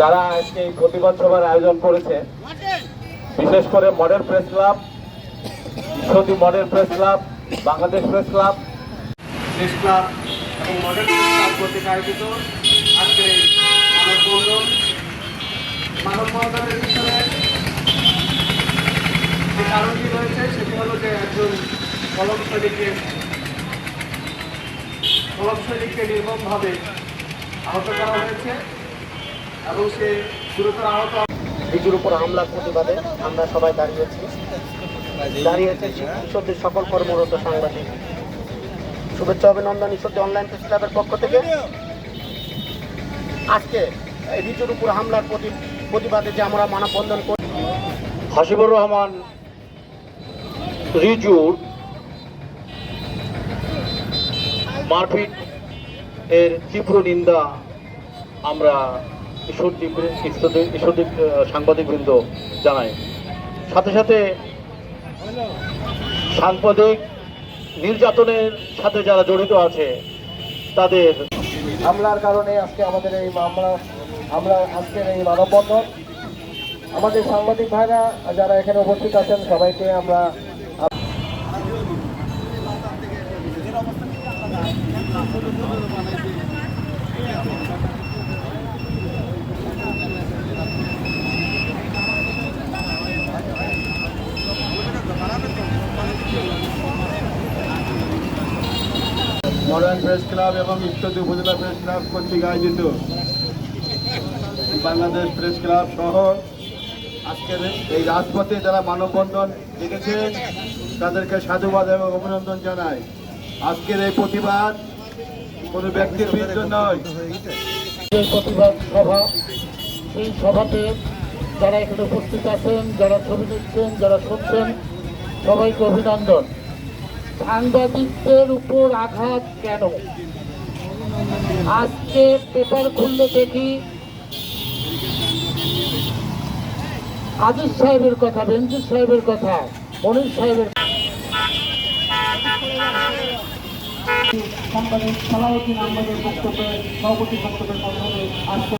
যারা আজকে এই প্রতিবাদ সভার আয়োজন করেছে, বিশেষ করে মডেল প্রেস ক্লাব সতী model press club, Bangladesh press club press club এবং মডেল প্রেস ক্লাব কর্তৃক আয়োজিত আজকে এই মানববন্ধন মানববন্ধনের পিছনে যে কারণটি রয়েছে, সেটি হলো যে একজন কলম সৈনিককে কলম সৈনিককে নির্মমভাবে আহত করা হয়েছে। এবং সে গুরুতর আহত রিজুর উপর হামলার প্রতিবাদে আমরা সবাই দাঁড়িয়েছি। দাঁড়িয়েছে ঈশ্বরদের সকল কর্মরত সাংবাদিক। শুভেচ্ছা অভিনন্দন ঈশ্বরদের অনলাইন প্রেস ক্লাবের পক্ষ থেকে। আজকে এই রিজুর উপর হামলার প্রতি প্রতিবাদে যে আমরা মানববন্ধন করি হাসিবুর রহমান রিজুর মারপিট এর তীব্র নিন্দা আমরা ঈশ্বরদীপ ঈশ্বরদীপ সাংবাদিকবৃন্দ জানাই সাথে সাথে সাংবাদিক নির্যাতনের সাথে যারা জড়িত আছে, তাদের হামলার কারণে আজকে আমাদের এই মামলা, আমরা আজকের এই মানববন্ধন। আমাদের সাংবাদিক ভাইরা যারা এখানে উপস্থিত আছেন, সবাইকে আমরা মডার্ন প্রেস ক্লাব এবং ইত্যাদি উপজেলা প্রেস ক্লাব কর্তৃক আয়োজিত। বাংলাদেশ প্রেস ক্লাব সহ আজকের এই রাজপথে যারা মানববন্ধন ডেকেছেন তাদেরকে সাধুবাদ এবং অভিনন্দন জানাই। আজকের এই প্রতিবাদ কোনো ব্যক্তির বিরুদ্ধে নয়। প্রতিবাদ সভা সেই সভাতে যারা এখানে উপস্থিত আছেন, যারা ছবি নিচ্ছেন যারা শুনছেন, সবাইকে অভিনন্দন। সাংবাদিকদের উপর আঘাত কেন? আজকে পেপার খুললে দেখি আজিজ সাহেবের কথা বেঞ্জির সাহেবের কথা, মনির সাহেবের সাংবাদিক সালাউদ্দিন আহমদের বক্তব্যে সভাপতি বক্তব্যের মাধ্যমে